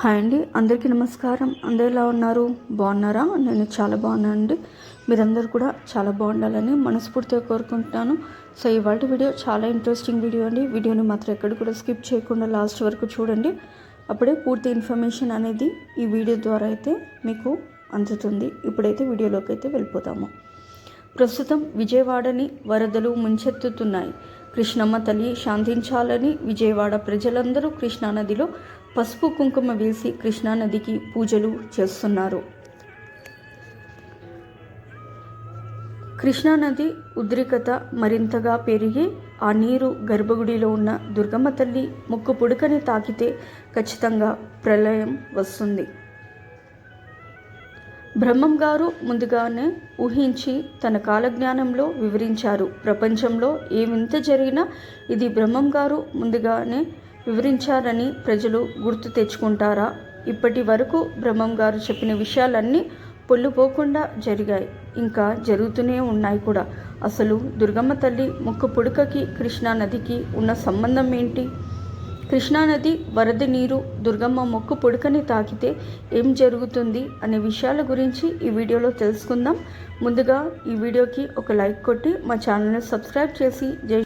Hi అండి అందరికీ నమస్కారం. అందరు ఎలా ఉన్నారు? బాగున్నారా? నేను చాలా బాగున్నాను అండి. మీరందరూ కూడా చాలా బాగుండాలని మనస్ఫూర్తిగా కోరుకుంటున్నాను. సో ఇవాళ వీడియో చాలా ఇంట్రెస్టింగ్ వీడియో అండి. వీడియోని మాత్రం ఎక్కడ కూడా స్కిప్ చేయకుండా లాస్ట్ వరకు చూడండి. అప్పుడే పూర్తి ఇన్ఫర్మేషన్ అనేది ఈ వీడియో ద్వారా అయితే మీకు అందుతుంది. ఇప్పుడైతే వీడియోలోకి అయితే వెళ్ళిపోతాము. ప్రస్తుతం విజయవాడని వరదలు ముంచెత్తుతున్నాయి. కృష్ణమ్మ తల్లి శాంతించాలని విజయవాడ ప్రజలందరూ కృష్ణానదిలో పసుపు కుంకుమ వేసి కృష్ణానదికి పూజలు చేస్తున్నారు. కృష్ణానది ఉద్రికత మరింతగా పెరిగి ఆ నీరు గర్భగుడిలో ఉన్న దుర్గమ్మ తల్లి ముక్కు పుడకని తాకితే ఖచ్చితంగా ప్రళయం వస్తుంది. బ్రహ్మం గారు ముందుగానే ఊహించి తన కాలజ్ఞానంలో వివరించారు. ప్రపంచంలో ఏ వింత జరిగినా ఇది బ్రహ్మం గారు ముందుగానే వివరించారని ప్రజలు గుర్తు తెచ్చుకుంటారా? ఇప్పటి వరకు బ్రహ్మం గారు చెప్పిన విషయాలన్నీ పొల్లుపోకుండా జరిగాయి. ఇంకా జరుగుతూనే ఉన్నాయి కూడా. అసలు దుర్గమ్మ తల్లి ముక్కు పుడకకి కృష్ణానదికి ఉన్న సంబంధం ఏంటి? కృష్ణానది వరద నీరు దుర్గమ్మ మొక్కు పుడకని తాకితే ఏం జరుగుతుంది అనే విషయాల గురించి ఈ వీడియోలో తెలుసుకుందాం. ముందుగా ఈ వీడియోకి ఒక లైక్ కొట్టి మా ఛానల్ని సబ్స్క్రైబ్ చేసి జై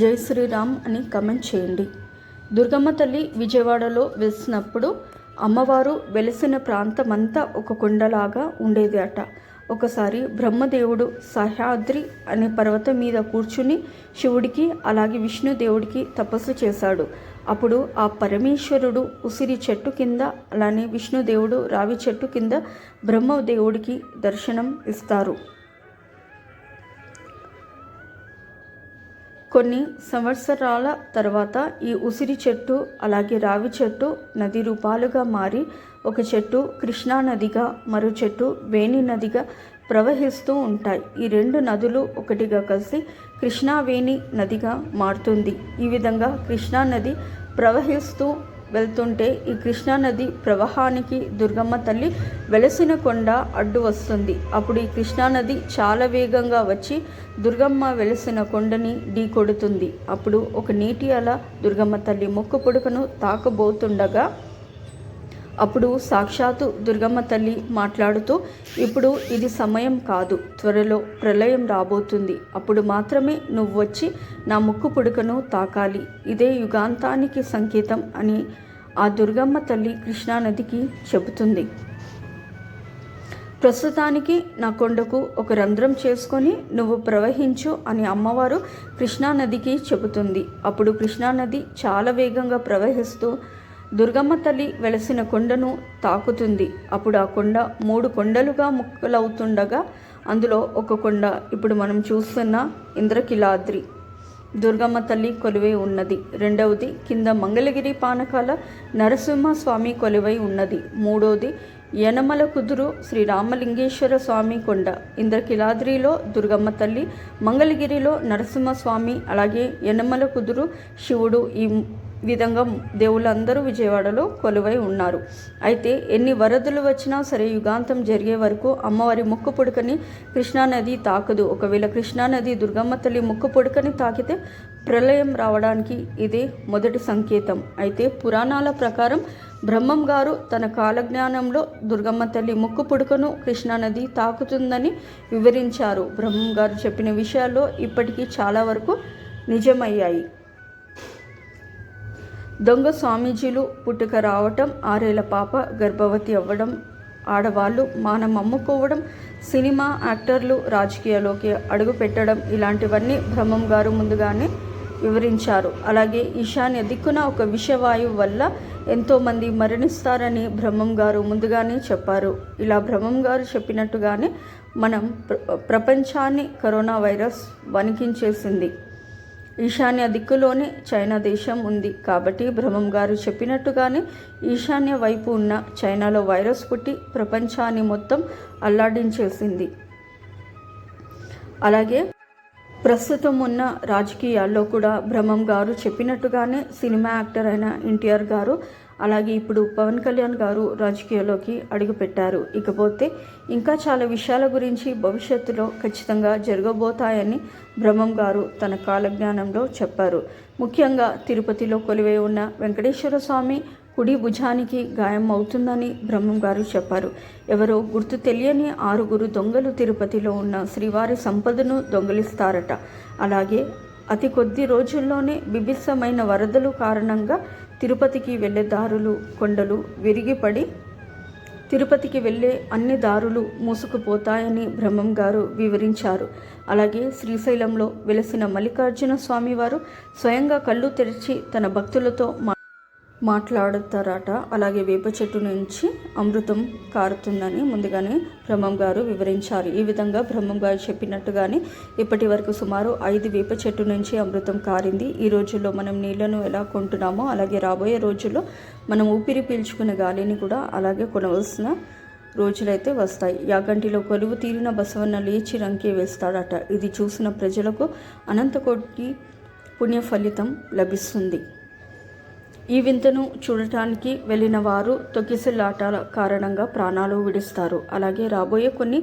జై శ్రీరామ్ అని కమెంట్ చేయండి. దుర్గమ్మ తల్లి విజయవాడలో వెలిసినప్పుడు అమ్మవారు వెలిసిన ప్రాంతమంతా ఒక కొండలాగా ఉండేది అట. ఒకసారి బ్రహ్మదేవుడు సహ్యాద్రి అనే పర్వతం మీద కూర్చుని శివుడికి అలాగే విష్ణుదేవుడికి తపస్సు చేశాడు. అప్పుడు ఆ పరమేశ్వరుడు ఉసిరి చెట్టు కింద అలానే విష్ణుదేవుడు రావి చెట్టు కింద బ్రహ్మదేవుడికి దర్శనం ఇస్తారు. కొన్ని సంవత్సరాల తర్వాత ఈ ఉసిరి చెట్టు అలాగే రావి చెట్టు నది రూపాలుగా మారి ఒక చెట్టు కృష్ణా నదిగా మరో చెట్టు వేణి నదిగా ప్రవహిస్తూ ఉంటాయి. ఈ రెండు నదులు ఒకటిగా కలిసి కృష్ణావేణి నదిగా మారుతుంది. ఈ విధంగా కృష్ణా నది ప్రవహిస్తూ వెళ్తుంటే ఈ కృష్ణానది ప్రవాహానికి దుర్గమ్మ తల్లి వెలసిన కొండ అడ్డు వస్తుంది. అప్పుడు ఈ కృష్ణానది చాలా వేగంగా వచ్చి దుర్గమ్మ వెలసిన కొండని ఢీ కొడుతుంది అప్పుడు ఒక నీటి అల దుర్గమ్మ తల్లి మొక్కు పొడుకను తాకబోతుండగా అప్పుడు సాక్షాత్తు దుర్గమ్మ తల్లి మాట్లాడుతూ ఇప్పుడు ఇది సమయం కాదు. త్వరలో ప్రళయం రాబోతుంది. అప్పుడు మాత్రమే నువ్వు వచ్చి నా ముక్కు పుడకను తాకాలి. ఇదే యుగాంతానికి సంకేతం అని ఆ దుర్గమ్మ తల్లి కృష్ణానదికి చెబుతుంది. ప్రస్తుతానికి నా కొండకు ఒక రంధ్రం చేసుకొని నువ్వు ప్రవహించు అని అమ్మవారు కృష్ణానదికి చెబుతుంది. అప్పుడు కృష్ణానది చాలా వేగంగా ప్రవహిస్తూ దుర్గమ్మ తల్లి వెలసిన కొండను తాకుతుంది. అప్పుడు ఆ కొండ మూడు కొండలుగా ముక్కలవుతుండగా అందులో ఒక కొండ. ఇప్పుడు మనం చూస్తున్న ఇంద్రకిలాద్రి. దుర్గమ్మ తల్లి కొలువై ఉన్నది. రెండవది కింద మంగళగిరి పానకాల నరసింహస్వామి కొలువై ఉన్నది. మూడవది యనమల కుదురు శ్రీ రామలింగేశ్వర స్వామి కొండ. ఇంద్రకిలాద్రిలో దుర్గమ్మ తల్లి మంగళగిరిలో నరసింహస్వామి అలాగే యనమల కుదురు శివుడు. ఈ విధంగా దేవుళ్ళందరూ విజయవాడలో కొలువై ఉన్నారు. అయితే ఎన్ని వరదలు వచ్చినా సరే యుగాంతం జరిగే వరకు అమ్మవారి ముక్కు పొడుకని కృష్ణానది తాకదు. ఒకవేళ కృష్ణానది దుర్గమ్మ తల్లి ముక్కు పొడుకని తాకితే ప్రళయం రావడానికి ఇదే మొదటి సంకేతం. అయితే పురాణాల ప్రకారం బ్రహ్మం గారు తన కాలజ్ఞానంలో దుర్గమ్మ తల్లి ముక్కు పుడకను కృష్ణానది తాకుతుందని వివరించారు. బ్రహ్మం గారు చెప్పిన విషయాల్లో ఇప్పటికీ చాలా వరకు నిజమయ్యాయి. దొంగ స్వామీజీలు పుట్టుక రావటం ఆరేళ్ళ పాప గర్భవతి అవ్వడం ఆడవాళ్ళు మానం అమ్ముకోవడం సినిమా యాక్టర్లు రాజకీయాల్లోకి అడుగు పెట్టడం ఇలాంటివన్నీ బ్రహ్మం గారు ముందుగానే వివరించారు. అలాగే ఈశాన్య దిక్కున ఒక విషవాయువు వల్ల ఎంతోమంది మరణిస్తారని బ్రహ్మం గారు ముందుగానే చెప్పారు. ఇలా బ్రహ్మం గారు చెప్పినట్టుగానే మనం ప్రపంచాన్ని కరోనా వైరస్ వణికించేసింది. ఈశాన్య దిక్కులోనే చైనా దేశం ఉంది. కాబట్టి బ్రహ్మం గారు చెప్పినట్టుగానే ఈశాన్య వైపు ఉన్న చైనాలో వైరస్ పుట్టి ప్రపంచాన్ని మొత్తం అల్లాడించేసింది. అలాగే ప్రస్తుతం ఉన్న రాజకీయాల్లో కూడా బ్రహ్మం గారు చెప్పినట్టుగానే సినిమా యాక్టర్ అయిన ఎన్టీఆర్ గారు అలాగే ఇప్పుడు పవన్ కళ్యాణ్ గారు రాజకీయాల్లోకి అడుగుపెట్టారు. ఇకపోతే ఇంకా చాలా విషయాల గురించి భవిష్యత్తులో ఖచ్చితంగా జరగబోతాయని బ్రహ్మం గారు తన కాలజ్ఞానంలో చెప్పారు. ముఖ్యంగా తిరుపతిలో కొలువై ఉన్న వెంకటేశ్వర స్వామి కుడి భుజానికి గాయం అవుతుందని బ్రహ్మం గారు చెప్పారు. ఎవరో గుర్తు తెలియని ఆరుగురు దొంగలు తిరుపతిలో ఉన్న శ్రీవారి సంపదను దొంగిలిస్తారట. అలాగే అతి కొద్ది రోజుల్లోనే బిభిత్సమైన వరదలు కారణంగా తిరుపతికి వెళ్ళే దారులు కొండలు విరిగిపడి తిరుపతికి వెళ్ళే అన్ని దారులు మూసుకుపోతాయని బ్రహ్మం గారు వివరించారు. అలాగే శ్రీశైలంలో వెలసిన మల్లికార్జున స్వామివారు స్వయంగా కళ్ళు తెరిచి తన భక్తులతో మా మాట్లాడతారట. అలాగే వేప చెట్టు నుంచి అమృతం కారుతుందని ముందుగానే బ్రహ్మం గారు వివరించారు. ఈ విధంగా బ్రహ్మం గారు చెప్పినట్టుగానే ఇప్పటి వరకు సుమారు ఐదు వేప చెట్టు నుంచి అమృతం కారింది. ఈ రోజుల్లో మనం నీళ్ళను ఎలా కొంటున్నామో అలాగే రాబోయే రోజుల్లో మనం ఊపిరి పీల్చుకునే గాలిని కూడా అలాగే కొనవలసిన రోజులైతే వస్తాయి. యాగంటిలో కొలువు తీరిన బసవన్న లేచి రంకి వేస్తాడట. ఇది చూసిన ప్రజలకు అనంతకోటి పుణ్య ఫలితం లభిస్తుంది. ఈ వింతను చూడటానికి వెళ్ళిన వారు తొక్కిసలాటాల కారణంగా ప్రాణాలు విడుస్తారు. అలాగే రాబోయే కొన్ని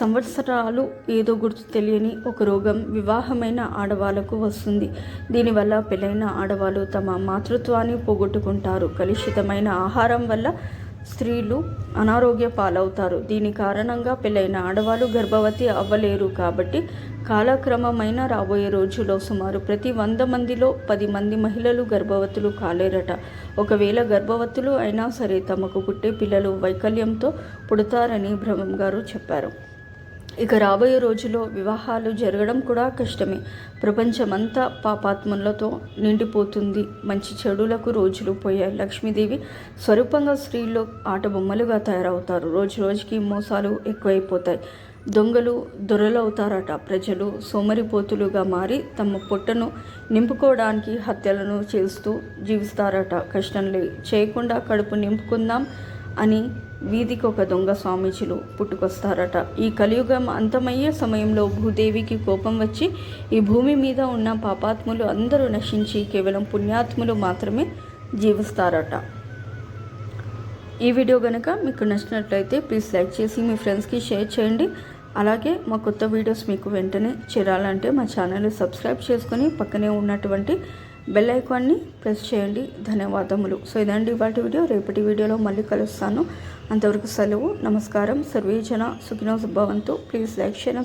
సంవత్సరాలు ఏదో గుర్తు తెలియని ఒక రోగం వివాహమైన ఆడవాళ్ళకు వస్తుంది. దీనివల్ల పెళ్ళైన ఆడవాళ్ళు తమ మాతృత్వాన్ని పోగొట్టుకుంటారు. కలుషితమైన ఆహారం వల్ల స్త్రీలు అనారోగ్య పాలవుతారు. దీని కారణంగా పెళ్ళైన ఆడవాళ్ళు గర్భవతి అవ్వలేరు కాబట్టి కాలక్రమమైన రాబోయే రోజుల్లో సుమారు ప్రతి వంద మందిలో పది మంది మహిళలు గర్భవతులు కాలేరట. ఒకవేళ గర్భవతులు అయినా సరే తమకు పుట్టే పిల్లలు వైకల్యంతో పుడతారని బ్రహ్మం గారు చెప్పారు. ఇక రాబోయే రోజుల్లో వివాహాలు జరగడం కూడా కష్టమే. ప్రపంచమంతా పాపాత్మలతో నిండిపోతుంది. మంచి చెడులకు రోజులు పోయాయి. లక్ష్మీదేవి స్వరూపంగా స్త్రీల్లో ఆటబొమ్మలుగా తయారవుతారు. రోజు రోజుకి మోసాలు ఎక్కువైపోతాయి. దొంగలు దొరలవుతారట. ప్రజలు సోమరిపోతులుగా మారి తమ పొట్టను నింపుకోవడానికి హత్యలను చేస్తూ జీవిస్తారట. కష్టం లే చేయకుండా కడుపు నింపుకుందాం. అని వీధికి ఒక దొంగ స్వామీజీలు పుట్టుకొస్తారట. ఈ కలియుగం అంతమయ్యే సమయంలో భూదేవికి కోపం వచ్చి ఈ భూమి మీద ఉన్న పాపాత్ములు అందరూ నశించి కేవలం పుణ్యాత్ములు మాత్రమే జీవిస్తారట. ఈ వీడియో కనుక మీకు నచ్చినట్లయితే ప్లీజ్ లైక్ చేసి మీ ఫ్రెండ్స్కి షేర్ చేయండి. అలాగే మా కొత్త వీడియోస్ మీకు వెంటనే చేరాలంటే మా ఛానల్ని సబ్స్క్రైబ్ చేసుకొని పక్కనే ఉన్నటువంటి బెల్ ఐకాన్ని ప్రెస్ చేయండి. ధన్యవాదములు. సో ఇదండి వాటి వీడియో. రేపటి వీడియోలో మళ్ళీ కలుస్తాను. అంతవరకు సెలవు. నమస్కారం. సర్వేజన సుఖినో భవంతు. Please like share